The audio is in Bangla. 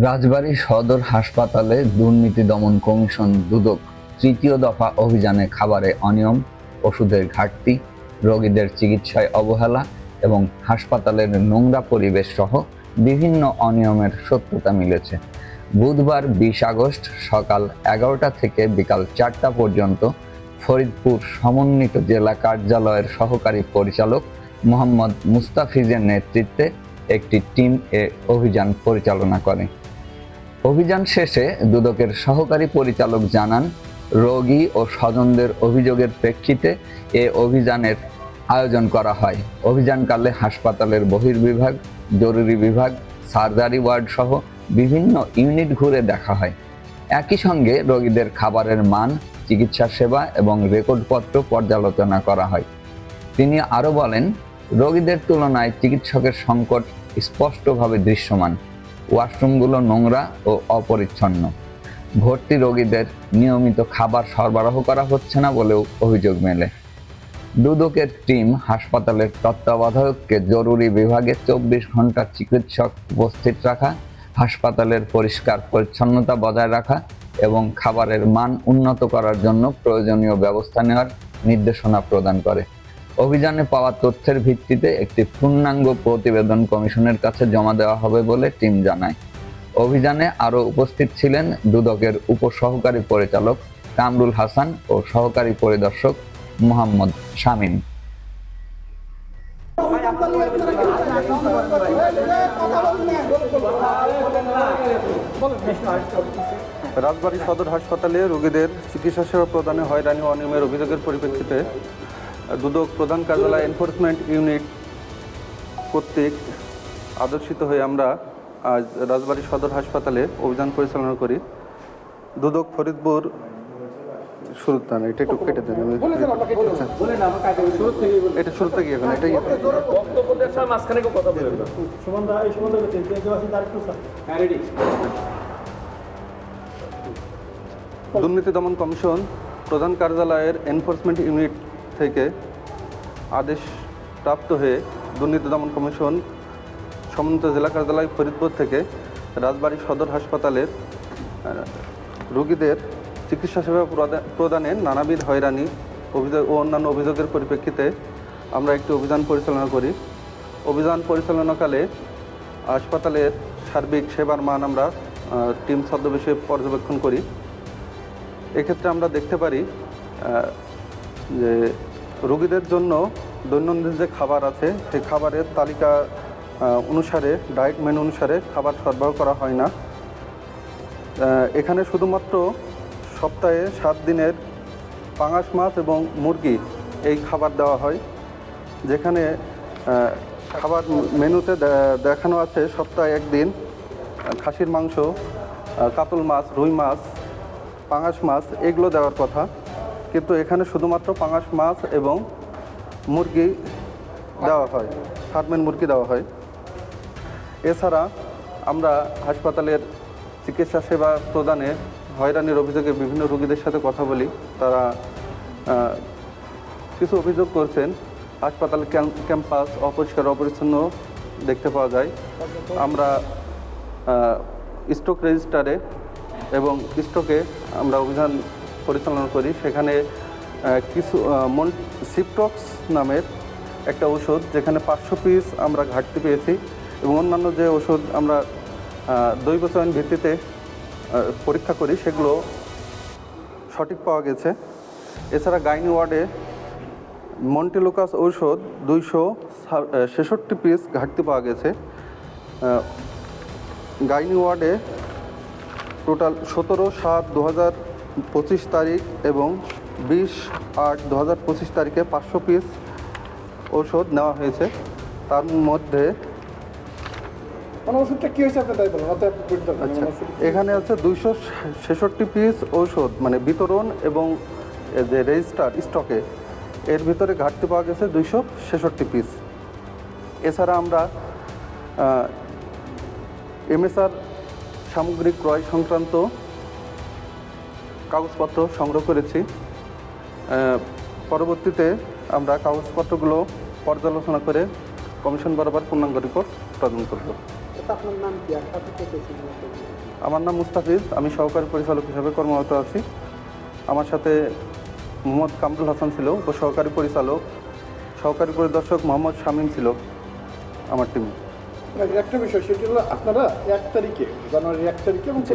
রাজবাড়ী সদর হাসপাতালে দুর্নীতি দমন কমিশন দুদক তৃতীয় দফা অভিযানে খাবারে অনিয়ম, ওষুধের ঘাটতি, রোগীদের চিকিৎসায় অবহেলা এবং হাসপাতালের নোংরা পরিবেশ সহ বিভিন্ন অনিয়মের সত্যতা মিলেছে। বুধবার বিশ আগস্ট সকাল এগারোটা থেকে বিকাল চারটা পর্যন্ত ফরিদপুর সমন্বিত জেলা কার্যালয়ের সহকারী পরিচালক মোহাম্মদ মুস্তাফিজের নেতৃত্বে একটি টিম এ অভিযান পরিচালনা করে। অভিযান শেষে দুদকের সহকারী পরিচালক জানান, রোগী ও স্বজনদের অভিযোগের প্রেক্ষিতে এ অভিযানের আয়োজন করা হয়। অভিযানকালে হাসপাতালের বহির্বিভাগ, জরুরি বিভাগ, সার্জারি ওয়ার্ড সহ বিভিন্ন ইউনিট ঘুরে দেখা হয়। একই সঙ্গে রোগীদের খাবারের মান, চিকিৎসা সেবা এবং রেকর্ডপত্র পর্যালোচনা করা হয়। তিনি আরও বলেন, রোগীদের তুলনায় চিকিৎসকের সংকট স্পষ্টভাবে দৃশ্যমান। ওয়াশরুমগুলো নোংরা ও অপরিচ্ছন্ন। ভর্তি রোগীদের নিয়মিত খাবার সরবরাহ করা হচ্ছে না বলেও অভিযোগ মেলে। দুদকের টিম হাসপাতালের তত্ত্বাবধায়ককে জরুরি বিভাগে চব্বিশ ঘণ্টা চিকিৎসক উপস্থিত রাখা, হাসপাতালের পরিষ্কার পরিচ্ছন্নতা বজায় রাখা এবং খাবারের মান উন্নত করার জন্য প্রয়োজনীয় ব্যবস্থা নেওয়ার নির্দেশনা প্রদান করে। অভিযানে পাওয়া তথ্যের ভিত্তিতে একটি পূর্ণাঙ্গ প্রতিবেদন কমিশনের কাছে জমা দেওয়া হবে বলে টিম জানায়। অভিযানে আরও উপস্থিত ছিলেন দুদকের উপসহকারী পরিচালক কামরুল হাসান ও সহকারী পরিদর্শক মোহাম্মদ শামীম। রাজবাড়ী সদর হাসপাতালে রোগীদের চিকিৎসা সেবা প্রদানে হয়রানি অনিয়মের অভিযোগের পরিপ্রেক্ষিতে দুদক প্রধান কার্যালয় এনফোর্সমেন্ট ইউনিট কর্তৃক আদর্শিত হয়ে আমরা আজ রাজবাড়ী সদর হাসপাতালে অভিযান পরিচালনা করি। দুদক ফরিদপুর শুরুতে না এটা একটু কেটে দেন আচ্ছা, এটা শুরু থেকে এখন এটাই একটু স্যার হ্যাঁ দুর্নীতি দমন কমিশন প্রধান কার্যালয়ের এনফোর্সমেন্ট ইউনিট থেকে আদেশ প্রাপ্ত হয়ে দুর্নীতি দমন কমিশন সমন্বিত জেলা কার্যালয় ফরিদপুর থেকে রাজবাড়ী সদর হাসপাতালের রোগীদের চিকিৎসা সেবা প্রদা- প্রদানে নানাবিধ হয়রানি অভিযোগ ও অন্যান্য অভিযোগের পরিপ্রেক্ষিতে আমরা একটি অভিযান পরিচালনা করি। অভিযান পরিচালনাকালে হাসপাতালের সার্বিক সেবার মান আমরা টিম ছদ্মবেশে পর্যবেক্ষণ করি। এক্ষেত্রে আমরা দেখতে পারি যে রোগীদের জন্য দৈনন্দিন যে খাবার আছে, সেই খাবারের তালিকা অনুসারে, ডায়েট মেনু অনুসারে খাবার সরবরাহ করা হয় না। এখানে শুধুমাত্র সপ্তাহে সাত দিনের পাঙাশ মাছ এবং মুরগি এই খাবার দেওয়া হয়। যেখানে খাবার মেনুতে দেখানো আছে সপ্তাহে একদিন খাসির মাংস কাতল মাছ, রুই মাছ, পাঙাশ মাছ, এগুলো দেওয়ার কথা। কিন্তু এখানে শুধুমাত্র পাঙাশ মাছ এবং মুরগি দেওয়া হয় ফার্মের মুরগি দেওয়া হয়। এছাড়া আমরা হাসপাতালের চিকিৎসা সেবা প্রদানে হয়রানির অভিযোগে বিভিন্ন রোগীদের সাথে কথা বলি। তারা কিছু অভিযোগ করছেন। হাসপাতাল ক্যাম্পাস অপরিষ্কার অপরিচ্ছন্ন দেখতে পাওয়া যায়। আমরা স্টক রেজিস্টারে এবং স্টকে আমরা অভিযান পরিচালনা করি সেখানে কিছু মন সিপটক্স নামের একটা ওষুধ যেখানে পাঁচশো পিস আমরা ঘাটতি পেয়েছি এবং অন্যান্য যে ওষুধ আমরা আহ, দৈব ভিত্তিতে পরীক্ষা করি সেগুলো সঠিক পাওয়া গেছে। এছাড়া গাইনি ওয়ার্ডে মন্টেলোকাস ঔষধ দুইশো ছেষট্টি পিস ঘাটতি পাওয়া গেছে। গাইনি ওয়ার্ডে টোটাল সতেরো সাত দু হাজার পঁচিশ তারিখ এবং বিশ আট দু হাজার পঁচিশ তারিখে পাঁচশো পিস ঔষধ নেওয়া হয়েছে। তার মধ্যে মানে ওষুধটা কি হয়েছে আপনি তাই বলুন? অত একটু বুঝতে পারবেন আচ্ছা মানে এখানে হচ্ছে দুইশো ছেষট্টি পিস ঔষধ মানে বিতরণ এবং যে রেজিস্টার স্টকে এর ভিতরে ঘাটতি পাওয়া গেছে দুইশো ছেষট্টি পিস। এছাড়া আমরা এমএসআর সামগ্রী ক্রয় সংক্রান্ত কাগজপত্র সংগ্রহ করেছি। পরবর্তীতে আমরা কাগজপত্রগুলো পর্যালোচনা করে কমিশন বরাবর পূর্ণাঙ্গ রিপোর্ট প্রদান করব। আমার নাম মুস্তাফিজ। আমি সহকারী পরিচালক হিসাবে কর্মরত আছি। আমার সাথে মোহাম্মদ কামরুল হাসান ছিল উপসহকারী পরিচালক। সহকারী পরিদর্শক মোহাম্মদ শামীম ছিল আমার টিমে না, একটা বিষয় সেটি হলো আপনারা এক তারিখে জানুয়ারির এক তারিখে এবং